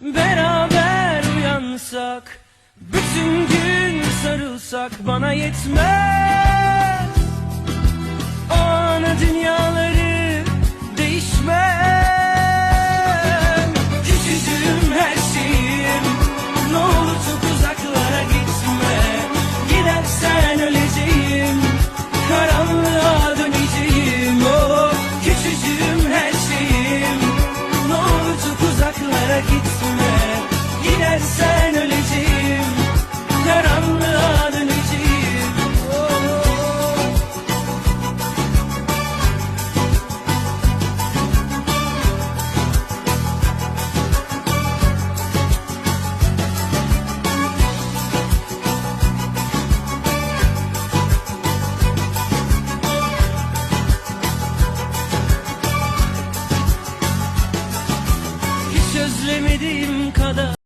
Beraber uyansak Bütün gün sarılsak bana yetmez. hiç özlemediğim kadar.